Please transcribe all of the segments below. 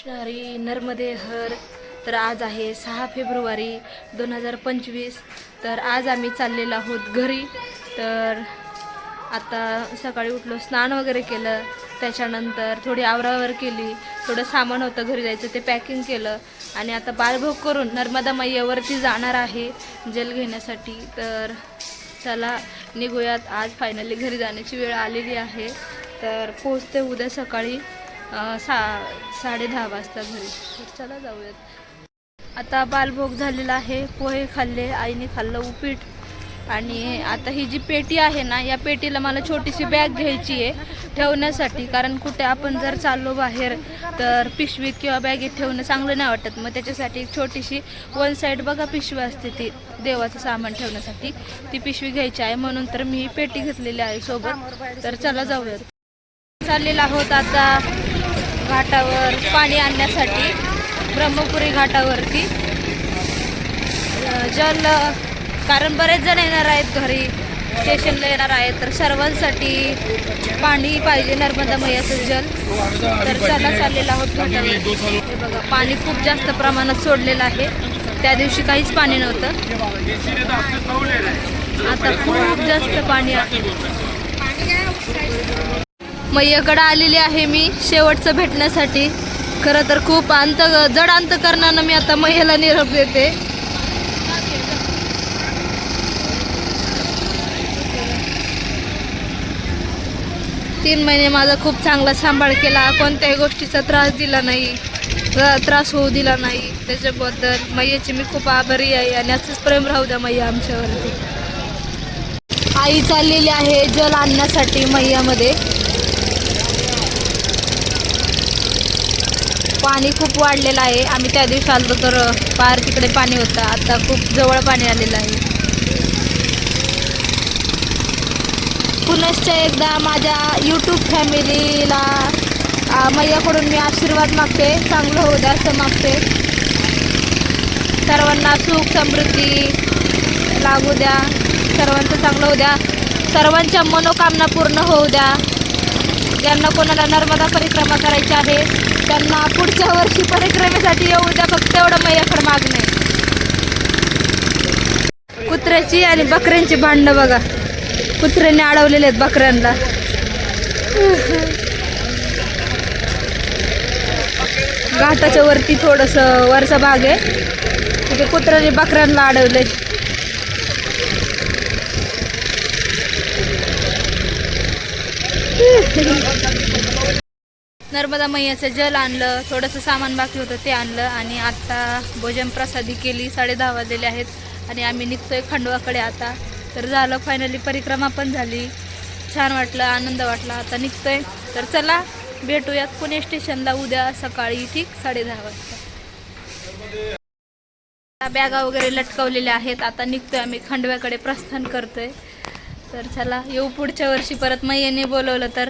कृष्णहरी नर्मदे हर तर आज आहे सहा फेब्रुवारी दोन हजार पंचवीस. तर आज आम्ही चाललेलो आहोत घरी. तर आता सकाळी उठलो स्नान वगैरे केलं. त्याच्यानंतर थोडी आवरावर केली. थोडं सामान होतं घरी जायचं ते पॅकिंग केलं. आणि आता बालभोग करून नर्मदा मैयावरती जाणार आहे जल घेण्यासाठी. तर चला निघूयात. आज फायनली घरी जाण्याची वेळ आलेली आहे. तर पोचते उद्या सकाळी. सा साडे दहा वाजता घरी. तर चला जाऊयात. आता बालभोग झालेला आहे पोहे खाल्ले आईने खाल्लं उपीट. आणि आता ही जी पेटी आहे ना या पेटीला मला छोटीशी बॅग घ्यायची आहे ठेवण्यासाठी. कारण कुठे आपण जर चाललो बाहेर तर पिशवीत किंवा बॅगेत ठेवणं चांगलं नाही वाटत. मग त्याच्यासाठी एक छोटीशी वन साईड बघा पिशवी असते ती देवाचं सामान ठेवण्यासाठी. ती पिशवी घ्यायची आहे म्हणून तर मी पेटी घेतलेली आहे सोबत. तर चला जाऊयात. चाललेला आहोत आता. घाटावर पाणी आणण्यासाठी ब्रह्मपुरी घाटावरती. जल कारण बरेच जण येणार आहेत घरी स्टेशनला येणार आहेत तर सर्वांसाठी पाणी पाहिजे नर्मदा मैयाचं जल. तर चला चाललेला आहोत घाटावर. हे बघा पाणी खूप जास्त प्रमाणात सोडलेलं आहे. त्या दिवशी काहीच पाणी नव्हतं. आता खूप जास्त पाणी आहे. मैयाकडे आलेली आहे मी शेवटचं भेटण्यासाठी. खरं तर खूप अंत जड अंतकरणानं मी आता मैयाला निरोप देते. तीन महिने माझा खूप चांगला सांभाळ केला कोणत्याही गोष्टीचा त्रास दिला नाही. त्रास होऊ दिला नाही. त्याच्याबद्दल मैयाची मी खूप आभारी आहे आणि असंच प्रेम राहू द्या मैया आमच्यावरती. आई चाललेली आहे जल आणण्यासाठी मैयामध्ये पाणी खूप वाढलेलं आहे. आम्ही त्या दिवशी आलो तर पार तिकडे पाणी होतं. आता खूप जवळ पाणी आलेलं आहे. पुनश्च एकदा माझ्या यूट्यूब फॅमिलीला मैयाकडून मी आशीर्वाद मागते. चांगलं होऊ द्या असं मागते. सर्वांना सुख समृद्धी लागू द्या. सर्वांचं चांगलं होऊ द्या. सर्वांच्या मनोकामना पूर्ण होऊ द्या. ज्यांना कोणाला नर्मदा परिक्रमा करायची आहे त्यांना पुढच्या वर्षी परिक्रमेसाठी येऊ द्या फक्त एवढं मैयाकडे मागणे कुत्र्याची आणि बकऱ्यांची भांडणं बघा. कुत्र्याने अडवलेले आहेत बकऱ्यांना. घाटाच्या वरती थोडस वरचा भाग आहे. तिथे कुत्र्याने बकऱ्यांना अडवले नर्मदा मैयाचं जल आणलं थोडंसं सामान बाकी होतं ते आणलं आणि आत्ता भोजन प्रसादी केली साडे दहा वाजलेले आहेत आणि आम्ही निघतोय खंडवाकडे आता. तर झालं फायनली परिक्रमा पण झाली. छान वाटलं आनंद वाटला. आता निघतोय. तर चला भेटूयात पुणे स्टेशनला उद्या सकाळी ठीक? साडे दहा वाजता. बॅगा वगैरे लटकवलेल्या आहेत. आता निघतोय आम्ही खंडव्याकडे प्रस्थान करतोय. तर चला येऊ पुढच्या वर्षी. परत मैयाने बोलवलं तर.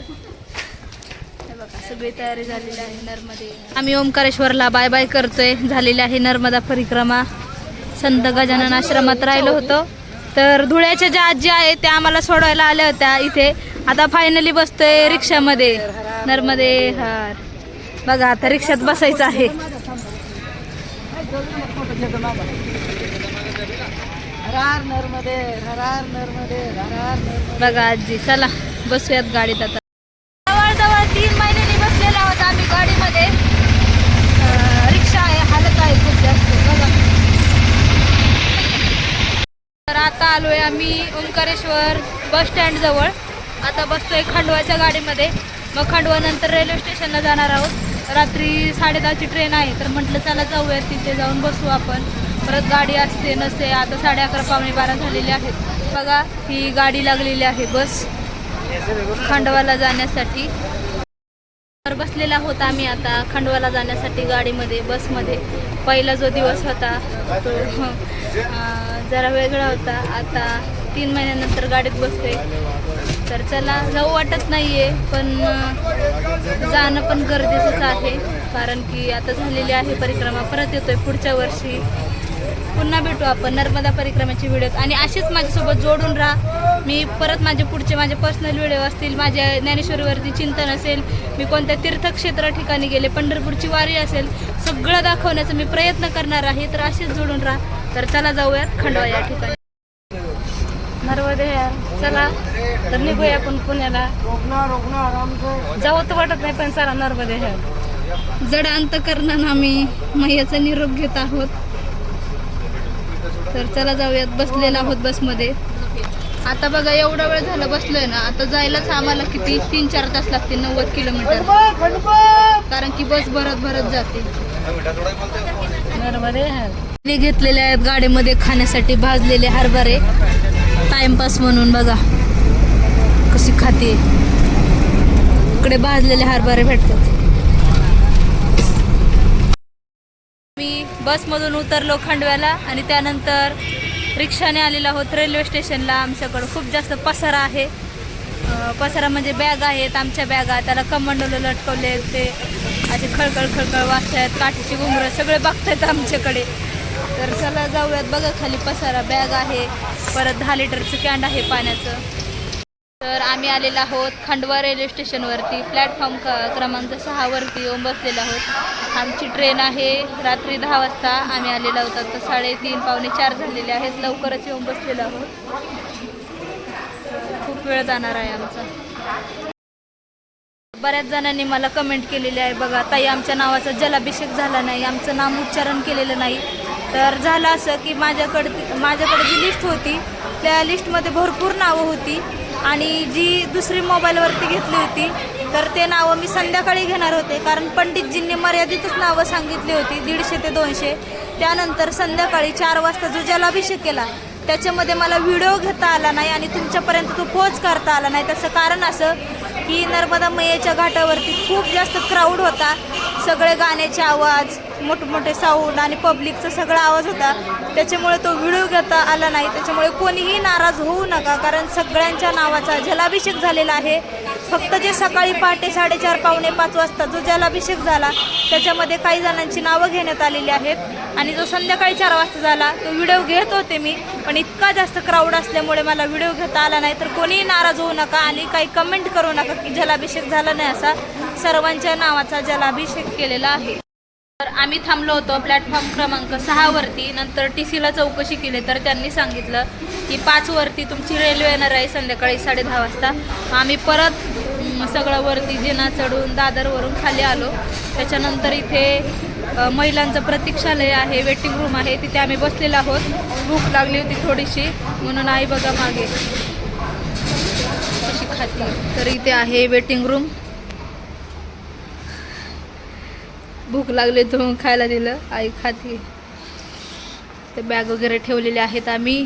सगळी तयारी झालेली आहे नर्मदे. आम्ही ओंकारेश्वरला बाय बाय करतोय. झालेली आहे नर्मदा परिक्रमा. संत गजानन आश्रमात राहिलो होतो. तर धुळ्याच्या ज्या आजी आहेत त्या आम्हाला सोडवायला आल्या होत्या इथे. आता फायनली बसतोय रिक्षामध्ये. नर्मदे हार. बघा आता रिक्षात बसायचं आहे. बघा आजी चला. बसूयात गाडीत आता जवळजवळ तीन महिन्यांनी बसलेलो आहोत आम्ही गाडीमध्ये अं, रिक्षा आहे हालत आहे खूप जास्त बघा तर आता आलो आहे आम्ही ओंकारेश्वर बस स्टँडजवळ आता आता बसतोय खांडवाच्या गाडीमध्ये. मग खांडवानंतर रेल्वे स्टेशनला जाणार आहोत. रात्री साडेदहाची ट्रेन आहे तर म्हटलं चला जाऊया तिथे जाऊन बसू आपण. परत गाडी असते नसते आता साडे अकरा पावणे बारा झालेले आहेत. बघा ही गाडी लागलेली आहे बस. खांडवाला जाण्यासाठी. तर बसलेला होता आम्ही आता खंडवाला जाण्यासाठी गाडीमध्ये बसमध्ये. पहिला जो दिवस होता तो जरा वेगळा होता. आता तीन महिन्यानंतर गाडीत बसते तर चला जाऊ वाटत नाहीये पण जाणं पण गरजेचंच आहे. कारण की आता झालेली आहे परिक्रमा परत येतोय पुढच्या वर्षी. पुन्हा भेटू आपण नर्मदा परिक्रमाचे व्हिडिओ आणि असेच माझ्यासोबत जोडून राहा. मी परत माझे पुढचे माझे पर्सनल व्हिडिओ असतील माझ्या ज्ञानेश्वरीवरती चिंतन असेल मी कोणत्या तीर्थक्षेत्र ठिकाणी गेले पंढरपूरची वारी असेल सगळं दाखवण्याचा मी प्रयत्न करणार आहे. तर असेच जोडून राहा. तर चला जाऊयात खंडवा या ठिकाणी. नर्मदे चला तर निघूया आपण पुण्याला. जाऊ तर वाटत नाही पण चला नर्मदे ह्या जड करणार आम्ही मैयाचा निरोप घेत आहोत. तर चला जाऊयात बसलेलं आहोत बसमध्ये. आता बघा एवढा वेळ झाला बसलोय ना आता जायलाच आम्हाला किती तीन चार तास लागतील नव्वद किलोमीटर. कारण की बस भरत भरत जाते. घेतलेले आहेत गाडीमध्ये खाण्यासाठी भाजलेले हरभरे. टाइमपास म्हणून बघा कशी खाते. इकडे भाजलेले हरभरे भेटतात मी बसमधून उतरलो खंडव्याला आणि त्यानंतर रिक्षाने आलेलो आहोत रेल्वे स्टेशनला. आमच्याकडं खूप जास्त पसारा आहे. पसारा म्हणजे बॅग आहेत आमच्या बॅगा. त्याला कमंडोला लटकवले ते. असे खळखळ खळखळ वाचतायत काठीची घुमरं सगळे बघतायत आमच्याकडे. तर चला जाऊयात. बघा खाली पसारा. बॅग आहे. परत दहा लिटरचं कॅन्ड आहे पाण्याचं. तर आम्ही आलेलो आहोत खंडवा रेल्वे स्टेशनवरती प्लॅटफॉर्म क क्रमांक सहावरती येऊन बसलेलो आहोत. आमची ट्रेन आहे. रात्री दहा वाजता आम्ही आलेलो आहोत. आता साडेतीन पावणे चार झालेले आहेत. लवकरच येऊन बसलेलो आहोत. खूप वेळ जाणार आहे आमचा. बऱ्याच जणांनी मला कमेंट केलेली आहे. बघा ताई आमच्या नावाचा जलाभिषेक झाला नाही. आमचं नाम उच्चारण केलेलं नाही. तर झालं असं की माझ्याकडे माझ्याकडे जी लिस्ट होती त्या लिस्टमध्ये भरपूर नावं होती. आणि जी दुसरी मोबाईलवरती घेतली होती तर ते नावं मी संध्याकाळी घेणार होते. कारण पंडितजींनी मर्यादितच नावं सांगितली होती दीडशे ते दोनशे. त्यानंतर संध्याकाळी चार वाजता जो जलाभिषेक केला त्याच्यामध्ये मला व्हिडिओ घेता आला नाही आणि तुमच्यापर्यंत तो पोच करता आला नाही. त्याचं कारण असं की नर्मदा मैयाच्या घाटावरती खूप जास्त क्राऊड होता. सगळे गाण्याचे आवाज मोठमोठे साऊंड आणि पब्लिकचा सगळा आवाज होता. त्याच्यामुळे तो व्हिडिओ घेता आला नाही. त्याच्यामुळे कोणीही नाराज होऊ नका. कारण सगळ्यांच्या नावाचा जलाभिषेक झालेला आहे. फक्त जे सकाळी पहाटे साडेचार पावणे पाच वाजता जो जलाभिषेक झाला त्याच्यामध्ये काही जणांची नावं घेण्यात आलेली आहेत. आणि जो संध्याकाळी चार वाजता झाला तो व्हिडिओ घेत होते मी. पण इतका जास्त क्राऊड असल्यामुळे मला व्हिडिओ घेता आला नाही. तर कोणीही नाराज होऊ नका आणि काही कमेंट करू नका की जलाभिषेक झाला नाही असा सर्वांच्या नावाचा जलाभिषेक केलेला आहे. तर आम्ही थांबलो होतो प्लॅटफॉर्म क्रमांक सहावरती नंतर टी सीला चौकशी केली तर त्यांनी सांगितलं की पाचवरती तुमची रेल्वे येणार आहे संध्याकाळी साडे दहा वाजता आम्ही परत सगळं वरती जिना चढून दादरवरून खाली आलो. त्याच्यानंतर इथे महिलांचं प्रतीक्षालय आहे वेटिंग रूम आहे. तिथे आम्ही बसलेलो आहोत. भूक लागली होती थोडीशी. म्हणून आई बघा मागे. अशी खाती. तर इथे आहे वेटिंग रूम भूक लागली तर मग खायला दिलं. आई खाती. ते बॅग वगैरे ठेवलेले आहेत आम्ही.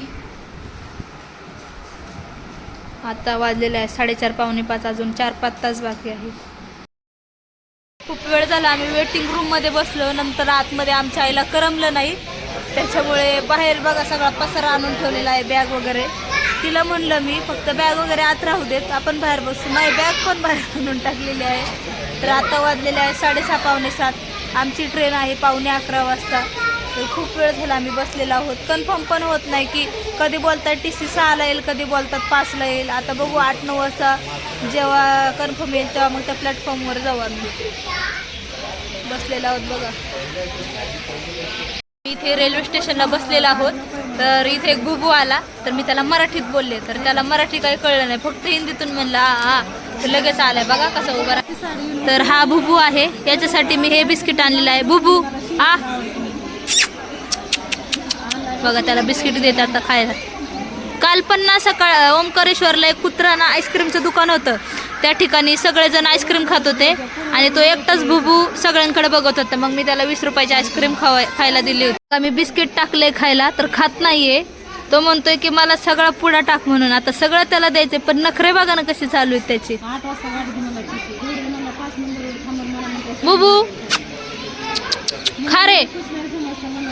आता वाजलेले आहे साडेचार पावणे पाच अजून चार पाच तास बाकी आहे. खूप वेळ झाला आम्ही वेटिंग रूममध्ये बसलो. नंतर आतमध्ये आमच्या आईला करमलं नाही. त्याच्यामुळे बाहेर बघा सगळा पसारा आणून ठेवलेला आहे बॅग वगैरे. तिला म्हणलं मी फक्त बॅग वगैरे आत राहू देत. आपण बाहेर बसू. नाही बॅग पण बाहेर आणून टाकलेली आहे. तर आता वाजलेले आहे साडेसहा पावणे सात. आमची ट्रेन आहे पावणे अकरा वाजता. तर खूप वेळ झाला आम्ही बसलेला आहोत. कन्फर्म पण होत नाही की कधी बोलतात टी सी सहाला येईल कधी बोलतात पाचला येईल. आता बघू आठ नऊ वाजता जेव्हा कन्फर्म येईल तेव्हा मग त्या प्लॅटफॉर्मवर जाऊ आम्ही. बसलेला आहोत बघा. इथे रेल्वे स्टेशनला बसलेला आहोत. तर इथे एक आला. तर मी त्याला मराठीत बोलले. तर त्याला मराठी काही कळलं नाही. फक्त हिंदीतून म्हणलं हा तर लगेच आलाय. बघा कसं उभा राहा तर हा बुबू आहे. याच्यासाठी मी हे बिस्किट आणलेलं आहे. बुबू हा बघा त्याला बिस्किट देतात आता खायला. काल पण ना सकाळ ओंकारेश्वरला एक कुत्रा ना आईस्क्रीमचं दुकान होतं. त्या ठिकाणी सगळेजण आईस्क्रीम खात होते. आणि तो एकटाच भुबू सगळ्यांकडे बघत होता. मग मी त्याला वीस रुपयाची आईस्क्रीम खावाय खायला दिली होती. मी बिस्किट टाकले खायला तर खात नाहीये. तो म्हणतोय की मला सगळा पुडा टाक म्हणून. आता सगळं त्याला द्यायचे पण नखरे बघा ना कशी चालू आहेत त्याची. आठ बुबू खा रे.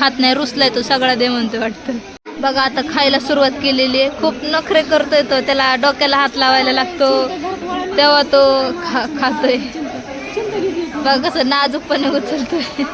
खात नाही रुसलाय तो. सगळा दे म्हणतोय वाटतं. बघा आता खायला सुरुवात केलेली आहे खूप नखरे करतोय तो त्याला डोक्याला हात लावायला लागतो तेव्हा तो खा खातोय बघा कसं नाजूकपणे उचलतोय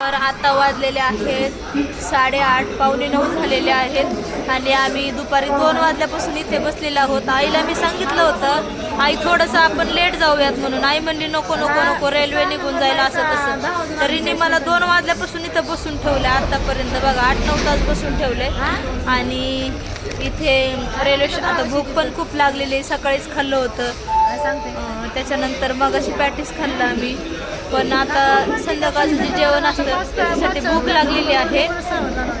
तर आता वाजलेले आहेत साडेआठ पावणे नऊ झालेले आहेत. आणि आम्ही दुपारी दोन वाजल्यापासून इथे बसलेलो आहोत. आईला मी सांगितलं होतं आई थोडंसं आपण लेट जाऊयात म्हणून. आई म्हणली नको नको नको रेल्वे निघून जाईल असं तसं. तरीने मला दोन वाजल्यापासून इथं बसून ठेवलं. आतापर्यंत बघा आठ नऊ तास बसून ठेवले. आणि इथे रेल्वे आता भूक पण खूप लागलेली आहे. सकाळीच खाल्लं होतं. त्याच्यानंतर मग अशी पॅटीस खाल्लं आम्ही. पण आता संध्याकाळचं जे जेवण असतं त्याच्यासाठी भूक लागलेली आहे.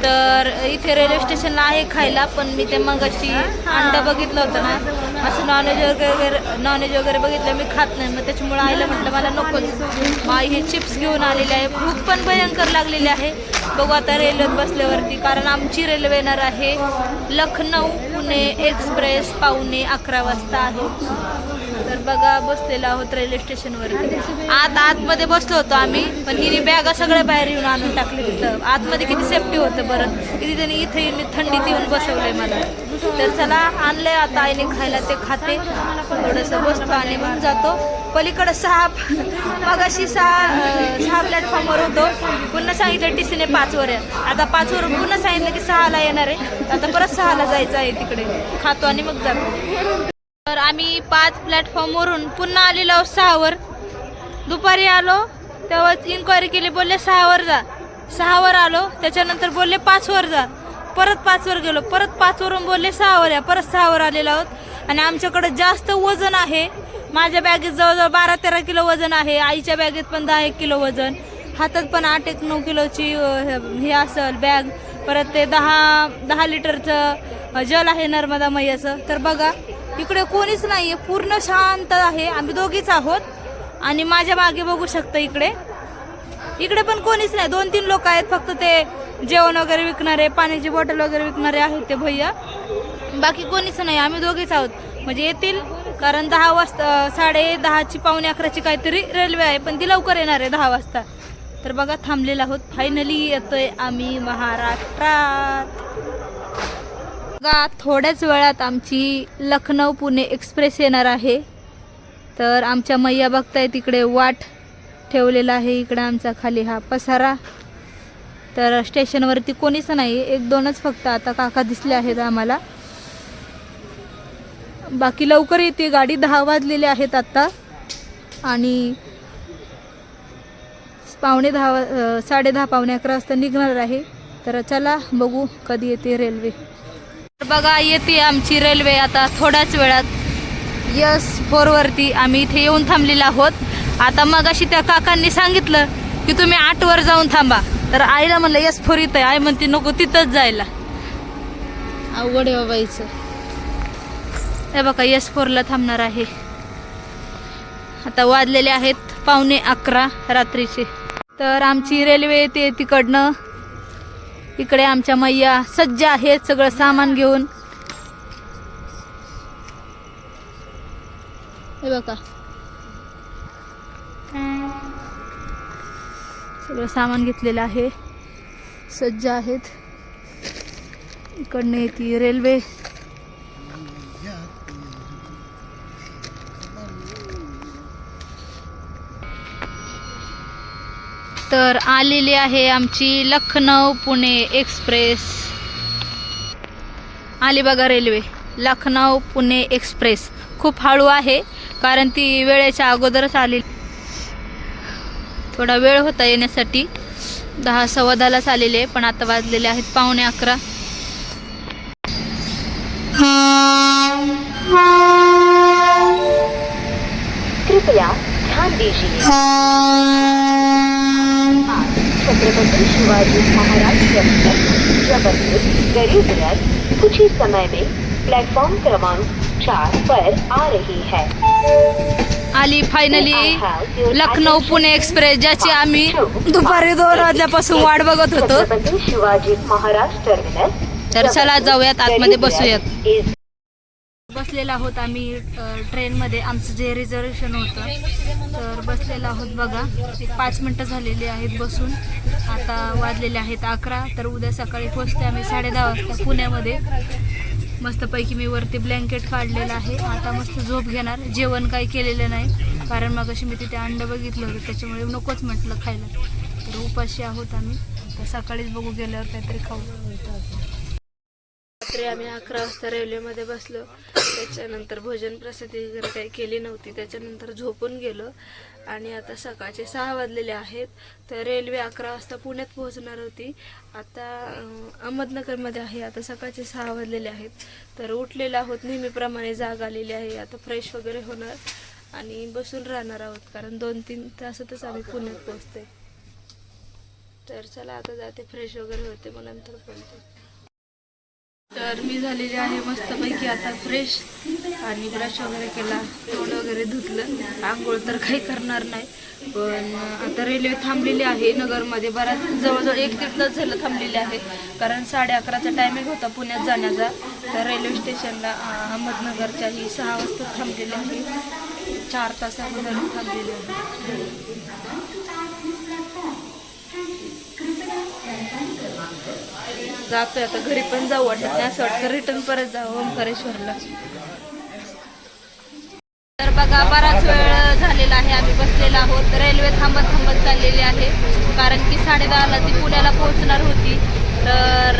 तर इथे रेल्वे स्टेशनला आहे खायला पण मी ते मगाशी अंडा बघितलं होतं ना. असं नॉनव्हेज वगैरे नॉनव्हेज वगैरे बघितलं मी खात नाही. मग त्याच्यामुळे आईला म्हटलं मला नकोच. मग आई हे चिप्स घेऊन आलेले आहे. भूक पण भयंकर लागलेली आहे. बघू आता रेल्वेत बसल्यावरती कारण आमची रेल्वे येणार आहे लखनौ पुणे एक्सप्रेस पावणे अकरा वाजता आहे. तर बघा बसलेलो आहोत रेल्वे स्टेशनवर आत आतमध्ये बसलो होतो आम्ही पण हिने बॅगा सगळ्या बाहेर येऊन आणून टाकले तिथं. आतमध्ये किती सेफ्टी होतं बरं. किती त्यांनी इथे येऊन थंडीत येऊन बसवलंय मला. तर चला आणलंय आता आईने खायला ते खाते. थोडंसं बसतो आणि मग जातो. पलीकडं सहा मग अशी सहा सहा प्लॅटफॉर्मवर होतो. पुन्हा सांगितलं टी सीने पाचवर आहे. आता वर पुन्हा सांगितलं की सहाला येणार आहे. आता परत सहाला जायचं आहे तिकडे. खातो आणि मग जातो. तर आम्ही पाच प्लॅटफॉर्मवरून पुन्हा आलेलो आहोत सहावर. दुपारी आलो तेव्हाच इन्क्वायरी केली बोलले सहावर जा. सहावर आलो त्याच्यानंतर बोलले पाचवर जा. परत पाचवर गेलो परत पाचवरून बोलले सहावर या परत सहावर आलेलो आहोत. आणि आमच्याकडं जास्त वजन आहे. माझ्या बॅगेत जवळजवळ बारा तेरा किलो वजन आहे आईच्या बॅगेत पण दहा एक किलो वजन. हातात पण आठ एक नऊ किलोची हे असेल बॅग. परत ते दहा दहा लिटरचं जल आहे नर्मदा मैयाचं. तर बघा इकडे कोणीच नाही आहे पूर्ण शांत आहे. आम्ही दोघीच आहोत. आणि माझ्या मागे बघू शकता इकडे. इकडे पण कोणीच नाही. दोन तीन लोक आहेत. फक्त ते जेवण वगैरे विकणारे पाण्याची बॉटल वगैरे विकणारे आहेत ते भैया. बाकी कोणीच नाही. आम्ही दोघेच आहोत. म्हणजे येतील. कारण दहा वाजता साडे दहाची पावणे अकराची काहीतरी रेल्वे आहे. पण ती लवकर येणार आहे दहा वाजता. तर बघा थांबलेला आहोत. फायनली येतोय आम्ही महाराष्ट्रात. बघा थोड्याच वेळात आमची लखनौ पुणे एक्सप्रेस येणार आहे. तर आमच्या मैया बघताय तिकडे वाट ठेवलेला आहे. इकडे आमचा खाली हा पसारा. तर स्टेशनवरती कोणीच नाही. एक दोनच फक्त आता काका दिसले आहेत आम्हाला. बाकी लवकर येते. गाडी दहा वाजलेली आहेत आत्ता आणि पावणे दहा साडे दहा पावणे अकरा वाजता निघणार आहे. तर चला बघू कधी येते रेल्वे. बघा येते आमची रेल्वे आता थोड्याच वेळात. यस फोरवरती आम्ही इथे येऊन थांबलेलो आहोत. आता मग अशी त्या काकांनी सांगितलं की तुम्ही आठवर जाऊन थांबा. तर आईला म्हणलं यस फोर इथं आई म्हणते नको तिथंच जायला. अवघड आहे बाबा हिचं. हे बघा यस फोरला थांबणार आहे. आता वाजलेले आहेत पावणे अकरा रात्रीचे. तर आमची रेल्वे येते तिकडनं. इकडे आमच्या मैया सज्ज आहेत सगळं सामान घेऊन. हे बघा. सगळं सामान घेतलेलं आहे. सज्ज आहेत. इकडनं येते रेल्वे. तर आलेली आहे आमची लखनौ पुणे एक्सप्रेस. आली बघा रेल्वे लखनौ पुणे एक्सप्रेस. खूप हळू आहे कारण ती वेळेच्या अगोदरच आली थोडा वेळ होता येण्यासाठी. दहा सव्वा दहालाच आलेले पण आता वाजलेले आहेत पावणे अकरा. कृपया ध्यान दीजिए. छत्रपति शिवाजी महाराज जंक्शन जबलपुर गरीब रथ कुछ ही समय में प्लेटफॉर्म क्रमांक चार पर आ रही है? आली फायनली लखनौ पुणे एक्सप्रेस ज्याची आम्ही दुपारी दोन वाजल्यापासून वाट बघत होतो. छत्रपति शिवाजी महाराज टर्मिनस तर चला जाऊयात आतमध्ये बसूयात. बसलेला आहोत आम्ही ट्रेनमध्ये. आमचं जे रिझर्वेशन होतं तर बसलेलं आहोत बघा. एक पाच मिनटं झालेली आहेत बसून. आता वाजलेले आहेत अकरा तर उद्या सकाळी पोचते आम्ही साडे दहा वाजता पुण्यामध्ये. मस्तपैकी मी वरती ब्लँकेट काढलेलं आहे. आता मस्त झोप घेणार. जेवण काही केलेलं नाही कारण मग अशी मी तिथे अंडं बघितलं होतं त्याच्यामुळे नकोच म्हटलं खायला. तर उपाशी आहोत आम्ही. तर सकाळीच बघू गेल्यावर काहीतरी खाऊ. रात्री आम्ही अकरा वाजता रेल्वेमध्ये बसलो. त्याच्यानंतर भोजन प्रसिद्धी वगैरे काही केली नव्हती. त्याच्यानंतर झोपून गेलो. आणि आता सकाळचे सहा वाजलेले आहेत. तर रेल्वे अकरा वाजता पुण्यात पोहोचणार होती. आता अहमदनगरमध्ये आहे. आता सकाळचे सहा वाजलेले आहेत. तर उठलेलं आहोत. नेहमीप्रमाणे जाग आलेली आहे. आता फ्रेश वगैरे होणार आणि बसून राहणार आहोत. कारण दोन तीन तासातच आम्ही पुण्यात पोहोचते तर चला आता जाते. फ्रेश वगैरे होते मग नंतर बोलते. तर मी झालेली आहे मस्तपैकी आता फ्रेश आणि ब्रश वगैरे केला तोंड वगैरे धुतलं. आंघोळ तर काही करणार नाही पण आता रेल्वे थांबलेली आहे नगरमध्ये. बराच जवळजवळ एक दीड तास झालं थांबलेले आहे. कारण साडे अकराचा टायमिंग होता पुण्यात जाण्याचा. तर रेल्वे स्टेशनला अहमदनगरच्या ही सहा वाजता थांबलेली आहे. चार तास अगोदर थांबलेली आहे. जातोय. आता घरी पण जाऊ वाटत नाही. असं वाटतं रिटर्न परत जाऊ ओंकारेश्वरला. तर बघा बराच वेळ झालेला आहे. आम्ही बसलेला आहोत. रेल्वे थांबत थांबत चाललेली आहे. कारण की साडेदहाला ती पुण्याला पोहोचणार होती. तर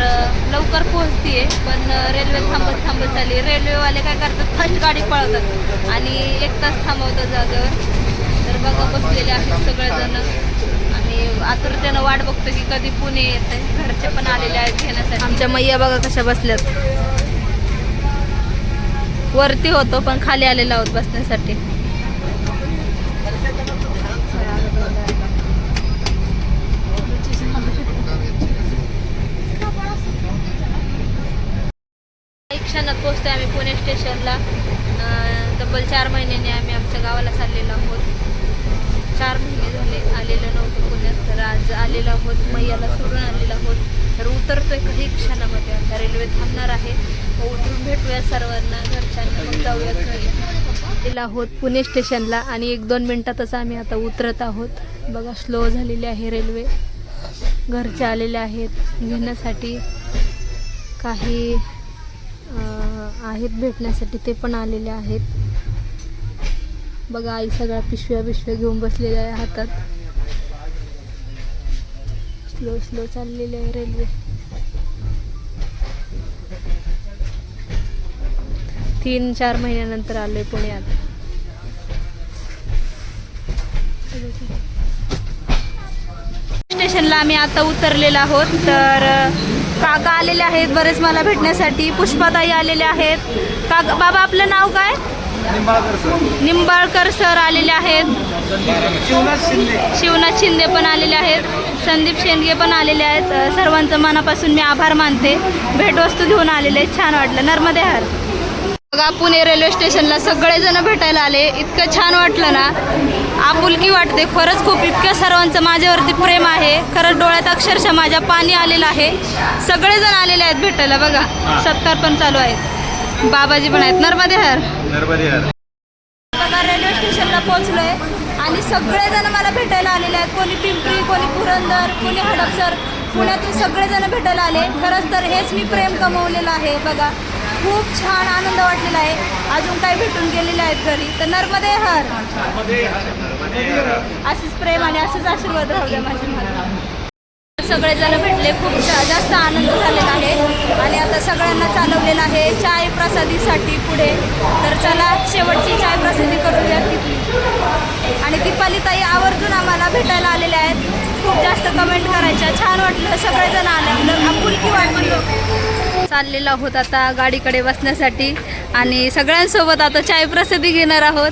लवकर पोहोचतीये. पण रेल्वे थांबत थांबत चालली. रेल्वेवाले काय करतात? फर्स्ट गाडी पळवतात. आणि एक तास थांबवतात जागेवर. तर बघा बसलेले आहेत सगळेजण. आणि आतुरतेनं वाट बघतो की कधी पुणे येते. घरचे पण आलेले आहेत घेण्यासाठी. आमच्या मैया बघा कशा बसल्यात. वरती होतो पण खाली आलेला आहोत बसण्यासाठी एक क्षणात पोहोचतोय आम्ही पुणे स्टेशनला अं, तब्बल चार महिन्यांनी आम्ही आमच्या गावाला चाललेलो आहोत चार महिने झाले आलेलो नव्हतो पुण्यात तर आज आलेलो आहोत मैयाला सोडून आलेलो आहोत तर उतरतोय काही क्षणामध्ये आता रेल्वे थांबणार आहे मग उतरून भेटूया सर्वांना घरच्यांना मग जाऊया घरी आलेलो आहोत पुणे स्टेशनला आणि एक दोन मिनटातच आम्ही आता उतरत आहोत. बघा स्लो झालेली आहे रेल्वे घरचे आलेले आहेत. घेण्यासाठी काही आहेत भेटण्यासाठी ते पण आलेले आहेत. बघा आई सगळ्या पिशव्या पिशव्या घेऊन बसलेल्या आहे हातात. स्लो स्लो चाललेली आहे रेल्वे तीन चार महिन्यानंतर आलोय पुण्यात. स्टेशनला आम्ही आता उतरलेलो आहोत. तर काका आलेले आहेत बरेच मला भेटण्यासाठी. पुष्पाताई आलेले आहेत. काका बाबा आपलं नाव काय? निंबाळकर सर. आलेले आहेत. शिवनाथ शिंदे. पण आलेले आहेत. संदीप शेंडगे पण आलेले आहेत. सर्वांचं मनापासून मी आभार मानते. भेटवस्तू घेऊन आलेले आहेत. छान वाटलं. नर्मदे हार. बघा पुणे रेल्वे स्टेशनला सगळेजण भेटायला आले. इतकं छान वाटलं ना. आपुलकी वाटते. खरंच खूप इतक्या सर्वांचं माझ्यावरती प्रेम आहे. खरंच डोळ्यात अक्षरशः माझ्या पाणी आलेलं आहे. सगळेजण आलेले आहेत भेटायला बघा. सत्कार पण चालू आहेत. बाबाजी पण आहेत. नर्मदे हर. बघा रेल्वे स्टेशनला पोहोचलोय आणि सगळेजण मला भेटायला आलेले आहेत. कोणी पिंपरी कोणी पुरंदर कोणी हडपसर. पुण्यातून सगळेजण भेटायला आले. खरंच तर हेच मी प्रेम कमवलेलं आहे बघा. खूप छान आनंद वाटलेला आहे. अजून काही भेटून गेलेले आहेत घरी. तर नर्मदे हर. असेच प्रेम आणि असेच आशीर्वाद राहू द्या माझ्या मला सगळेजण भेटले. खूप जास्त आनंद झालेला आहे. आणि आता सगळ्यांना चालवलेलं आहे चाय प्रसादीसाठी पुढे. तर चला शेवटची चाय प्रसादी करूया. तिथली आणि दीपाली ताई आवर्जून आम्हाला भेटायला आलेल्या आहेत. खूप जास्त कमेंट करायच्या. छान वाटलं. सगळेजण आल्यामुळं आपुलकी वाटली चाललेलो आहोत आता गाडीकडे बसण्यासाठी. आणि सगळ्यांसोबत आता चाय प्रसादी घेणार आहोत.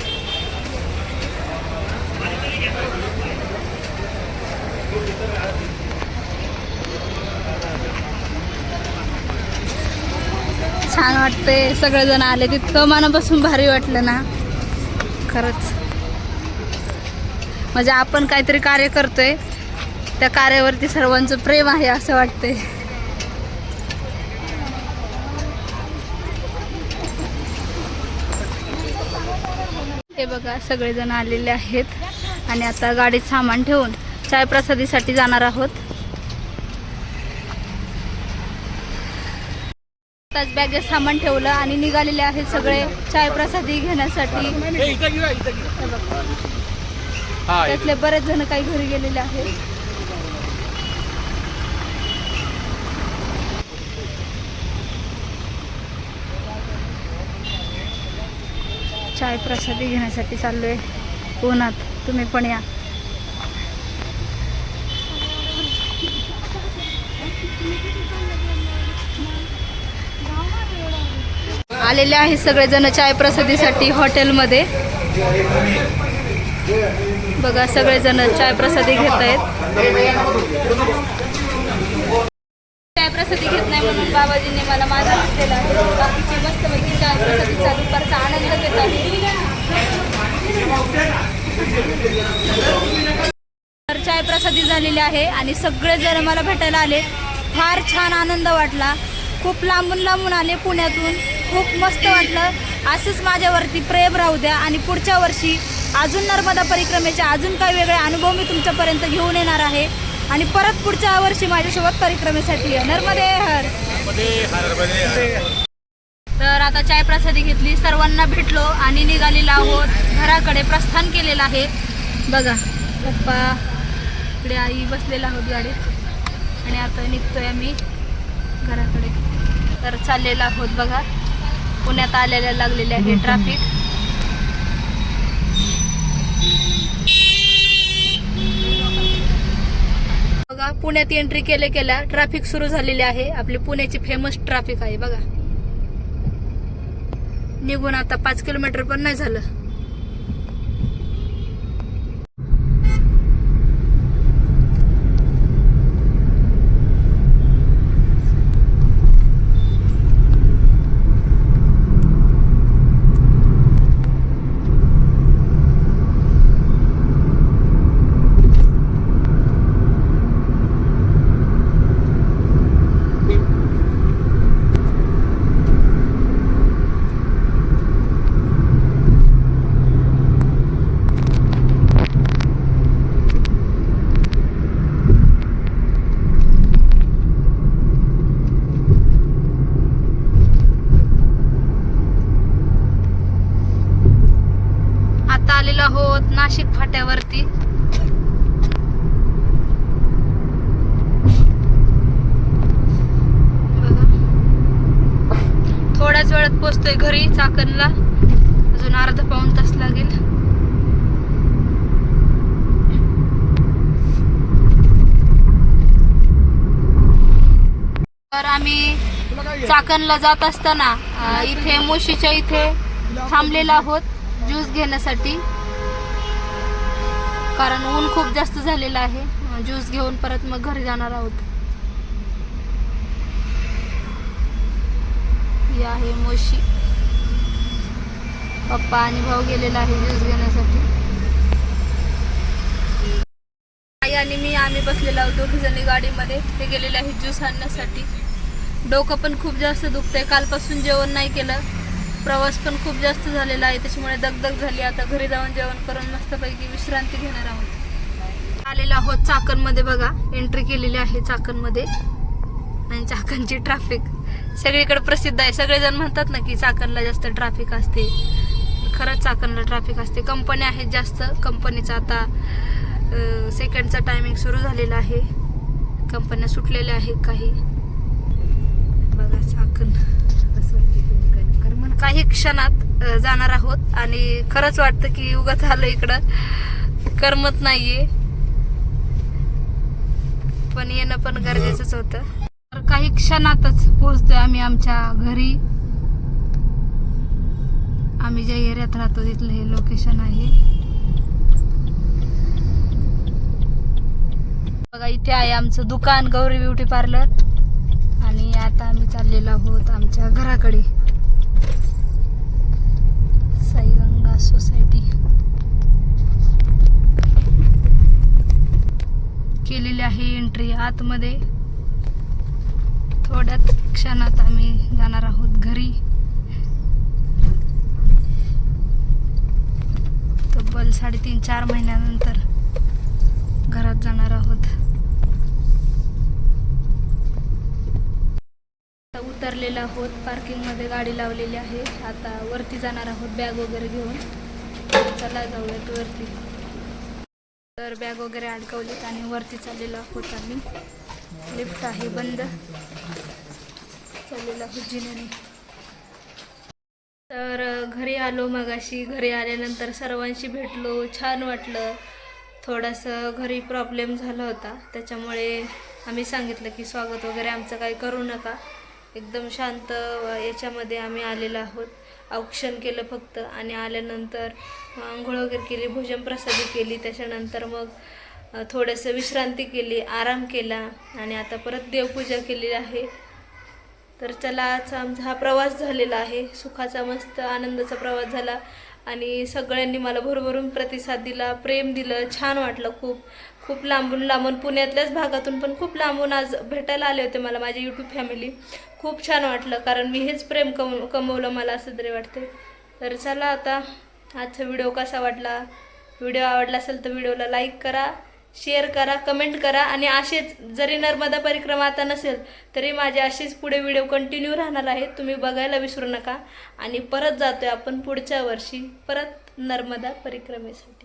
छान वाटते सगळेजण आले तितकं मनापासून भारी वाटलं ना. खरंच. म्हणजे आपण काहीतरी कार्य करतोय त्या कार्यावरती सर्वांचं प्रेम आहे असं वाटतंय. हे बघा सगळेजण आलेले आहेत. आणि आता गाडीत सामान ठेवून चाय प्रसादीसाठी जाणार आहोत. आताच बॅगेत सामान ठेवलं आणि निघालेले आहेत सगळे चाय प्रसादी घेण्यासाठी. त्यातले बरेच जण काही घरी गेलेले आहेत. चाय प्रसादी घेण्यासाठी चाललोय. उन्हात तुम्ही पण या. आलेले आहेत सगळेजण चाय प्रसादीसाठी हॉटेलमध्ये. बघा सगळेजण चाय प्रसादी घेत आहेत. चाय प्रसादी घेत नाही म्हणून बाबाजींनी मला माझा घेतलेला आहे. बाकीचे मस्तपैकी चाय प्रसादीचा दुपारचा आनंद घेत आहे तर चाय प्रसादी झालेली आहे आणि सगळेजण मला भेटायला आले. फार छान आनंद वाटला. खूप लांबून लांबून आले पुण्यातून. खूप मस्त वाटलं. असंच माझ्यावरती प्रेम राहू द्या. आणि पुढच्या वर्षी अजून नर्मदा परिक्रमेचे अजून काही वेगळे अनुभव मी तुमच्यापर्यंत घेऊन येणार आहे. आणि परत पुढच्या वर्षी माझ्यासोबत परिक्रमेसाठी या. नर्मदे हर. तर आता चाय प्रसादी घेतली. सर्वांना भेटलो आणि निघालेलो आहोत. घराकडे प्रस्थान केलेलं आहे. बघा पप्पा इकडे आई बसलेला आहोत गाडीत. आणि आता निघतोय आम्ही घराकडे. तर चाललेलो आहोत बघा. पुण्यात आलेल्या लागलेले आहे ट्रॅफिक बघा पुण्यात एंट्री केल्या केल्या ट्रॅफिक सुरू झालेली आहे. आपली पुण्याची फेमस ट्रॅफिक आहे बघा. निघून आता पाच किलोमीटर पण नाही झालं आता आलेलो आहोत नाशिक फाट्यावरती. थोड्याच वेळात पोचतोय घरी चाकणला. अजून अर्धा पाऊण तास लागेल. तर आम्ही चाकणला जात असताना इथे मुशीच्या इथे थांबलेला आहोत ज्यूस घेण्यासाठी. कारण ऊन खूप जास्त झालेलं आहे. ज्यूस घेऊन परत मग घरी जाणार आहोत. ही आहे मोशी पप्पा आणि भाऊ गेलेला आहे ज्यूस घेण्यासाठी. आई आणि मी आम्ही बसलेला आहोत दोघी जणी गाडीमध्ये. ते गेलेले आहे ज्यूस आणण्यासाठी. डोकं पण खूप जास्त दुखतंय. कालपासून जेवण नाही केलं. प्रवास पण खूप जास्त झालेला आहे. त्याच्यामुळे दगदग झाली. आता घरी जाऊन जेवण करून मस्तपैकी विश्रांती घेणार आहोत. आलेलो आहोत चाकणमध्ये बघा. एंट्री केलेली आहे चाकणमध्ये. आणि चाकणची ट्रॅफिक सगळीकडे प्रसिद्ध आहे. सगळेजण म्हणतात ना की चाकणला जास्त ट्रॅफिक असते. खरंच चाकणला ट्रॅफिक असते. कंपन्या आहेत जास्त. कंपनीचा आता सेकंडचा टायमिंग सुरू झालेला आहे. कंपन्या सुटलेल्या आहेत काही. बघा चाकण. काही क्षणात जाणार आहोत. आणि खरंच वाटतं की उगाच आलं इकडं. करमत नाहीये. पण येणं पण गरजेचंच होतं. तर काही क्षणातच पोहोचतोय आम्ही आमच्या घरी. आम्ही ज्या एरियात राहतो तिथलं हे लोकेशन आहे. बघा इथे आहे आमचं दुकान गौरी ब्युटी पार्लर. आणि आता आम्ही चाललेलो आहोत आमच्या घराकडे. सोसायटी केलेली आहे एंट्री आतमध्ये थोड्याच क्षणात आम्ही जाणार आहोत घरी. तब्बल साडेतीन चार महिन्यानंतर घरात जाणार आहोत आता उतरलेलो आहोत. पार्किंगमध्ये गाडी लावलेली आहे. आता वरती जाणार आहोत बॅग वगैरे घेऊन. चला जाऊयात वरती. तर बॅग वगैरे अडकवलीत आणि वरती चाललेलो आहोत आम्ही. लिफ्ट आहे बंद. चाललेलो आहोत जिन्याने तर घरी आलो मगाशी. घरी आल्यानंतर सर्वांशी भेटलो. छान वाटलं. थोडंसं घरी प्रॉब्लेम झाला होता. त्याच्यामुळे आम्ही सांगितलं की स्वागत वगैरे आमचं काही करू नका. एकदम शांत याच्यामध्ये आम्ही आलेलो आहोत. औक्षण केलं फक्त आणि आल्यानंतर आंघोळ वगैरे केली भोजन प्रसादी केली. त्याच्यानंतर मग थोडंसं विश्रांती केली आराम केला आणि आता परत देवपूजा केलेली आहे. तर चला आजचा आमचा हा प्रवास झालेला आहे. सुखाचा मस्त आनंदाचा प्रवास झाला आणि सगळ्यांनी मला भरभरून प्रतिसाद दिला प्रेम दिलं. छान वाटलं खूप. खूप लांबून लांबून पुण्यातल्याच भागातून पण खूप लांबून आज भेटायला आले होते मला माझी यूट्यूब फॅमिली खूप छान वाटलं कारण मी हेच प्रेम कम कमवलं मला असं तरी वाटते तर चला आता आजचा व्हिडिओ कसा वाटला? व्हिडिओ आवडला असेल तर व्हिडिओला लाईक करा शेअर करा कमेंट करा आणि असेच जरी नर्मदा परिक्रमा आता नसेल तरी माझे असेच पुढे व्हिडिओ कंटिन्यू राहणार आहेत. तुम्ही बघायला विसरू नका. आणि परत जातोय आपण पुढच्या वर्षी परत नर्मदा परिक्रमेसाठी.